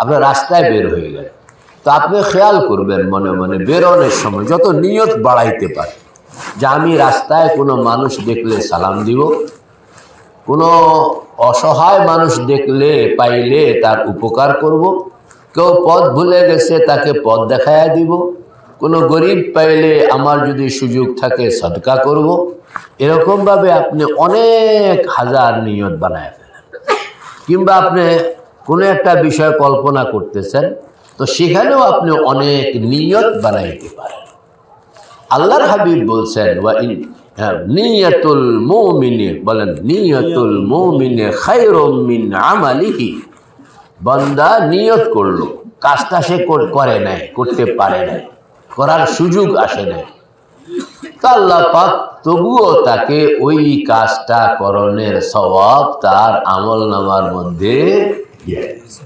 আপনার রাস্তায় বের হয়ে গেলেন তো আপনি খেয়াল করবেন মনে মনে বেরোনোর সময় যত নিয়ত বাড়াইতে পারে, যে আমি রাস্তায় কোনো মানুষ দেখলে সালাম দিব, কোনো অসহায় মানুষ দেখলে পাইলে তার উপকার করব, কেউ পথ ভুলে গেছে তাকে পথ দেখাইয়া দিব, কোনো গরিব পাইলে আমার যদি সুযোগ থাকে সদকা করব। এরকমভাবে আপনি অনেক হাজার নিয়ত বানায় ফেলেন। কিংবা আপনি কোনো একটা বিষয় কল্পনা করতেছেন তো সেখানেও আপনি অনেক নিয়ত বানাইতে পারেন। আল্লাহর হাবিব বলছেন হ্যাঁ, নিয়াতুল মুমিনে বলেন নিয়াতুল মুমিনে খায়রুম মিন আমালিহি বান্দা নিয়ত করল কাজটা সে করে নাই করতে পারে নাই করার সুযোগ আসে নাই। আল্লাহ পাক তবুও তাকে ওই কাজটা করণের স্বভাব তার আমল নামার মধ্যে Yes.